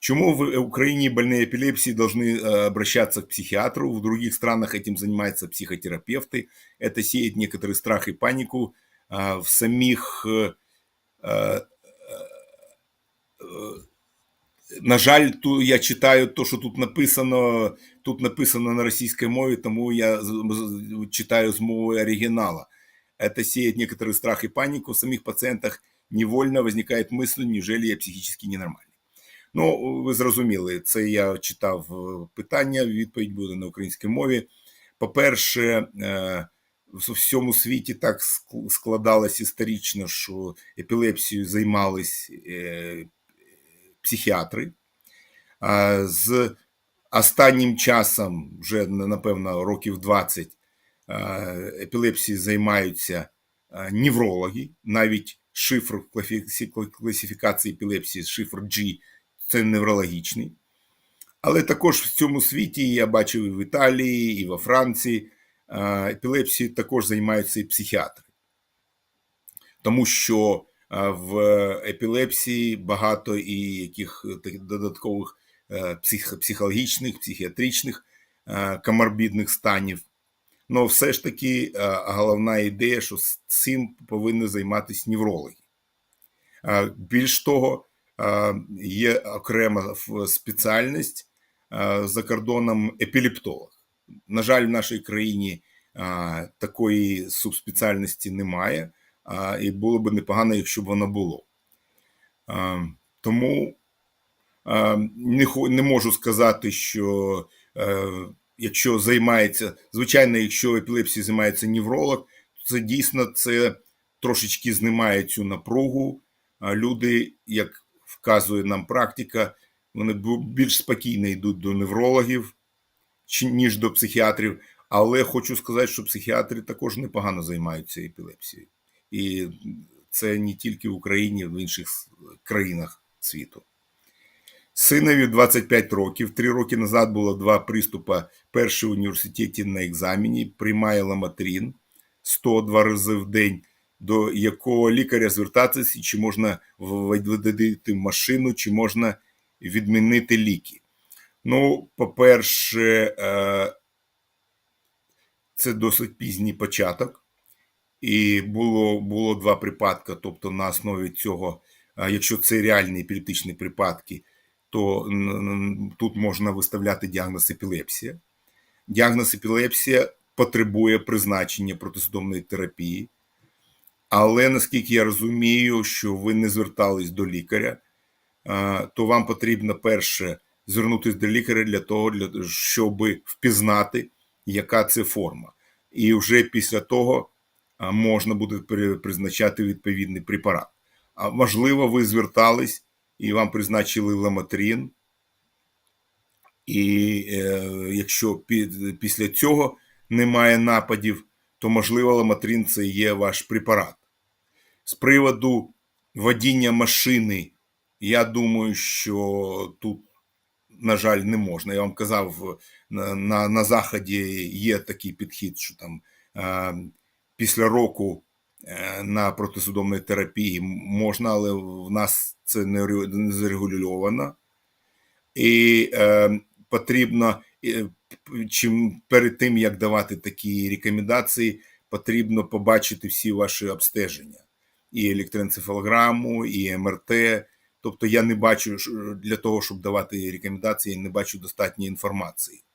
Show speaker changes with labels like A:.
A: Почему в Украине больные эпилепсией должны э, обращаться к психиатру? В других странах этим занимаются психотерапевты. Это сеет некоторый страх и панику а, в самих. е, е, е, На жаль, ту я читаю то, що тут написано. Тут написано на російській мові, тому я з- з- читаю з мови оригінала. Это сеет некоторый страх и панику в самих пацієнтах. Невольно возникает мысль, неужели я психически ненормальний. Ну, ви зрозуміли, це я читав е, питання, відповідь буде на українській мові. По-перше, е, в всьому світі так складалось історично, що епілепсією займались е, психіатри. З останнім часом, вже напевно, років 20, е, епілепсією займаються неврологи, навіть шифр класифі- класифікації епілепсії, шифр G це неврологічний. Але також в цьому світі я бачив і в Італії, і во Франції е, епілепсією також займаються і психіатри. Тому що е, в епілепсії багато і яких додаткових е, псих, психологічних, психіатричних е, коморбідних станів. Ну, все ж таки, е, головна ідея, що цим повинні займатися неврологи. Е, Більш того, е, є окрема спеціальність за кордоном епілептолог. На жаль, в нашій країні такої субспеціальності немає, і було б непогано, якщо б воно було. Тому не, можу сказати, що е, якщо займається, звичайно, якщо епілепсією займається невролог, то це дійсно це трошечки знімає цю напругу. Люди, як вказує нам практика, вони більш спокійно йдуть до неврологів, ніж до психіатрів. Але хочу сказати, що психіатри також непогано займаються епілепсією. І це не тільки в Україні, в інших країнах світу. Синові 25 років. Три роки назад було два приступи. Перший в університеті на екзамені, приймає ламатрін 102 рази в день, до якого лікаря звертатися, чи можна вводити машину, чи можна відмінити ліки. Ну, по-перше, е, це досить пізній початок. І було, було два припадки. Тобто, на основі цього, якщо це реальні епілептичні припадки, то тут можна виставляти діагноз епілепсія. Діагноз епілепсія потребує призначення протисудомної терапії. Але наскільки я розумію, що ви не звертались до лікаря, то вам потрібно перше звернутися до лікаря для того, для, щоб впізнати, яка це форма. І вже після того можна буде призначати відповідний препарат. А можливо, ви звертались і вам призначили ламатрін, і е, якщо пі- після цього немає нападів, то можливо ламатрін це є ваш препарат. З приводу водіння машини, я думаю, що тут, на жаль, не можна. Я вам казав, на, на, на Заході є такий підхід, що там е, після року е, на протисудомної терапії можна, але в нас це не не зарегульовано. І е, потрібно, чим перед тим, як давати такі рекомендації, потрібно побачити всі ваші обстеження. І електроенцефалограму, і МРТ. Тобто я не бачу що для того, щоб давати рекомендації, не бачу достатньої інформації.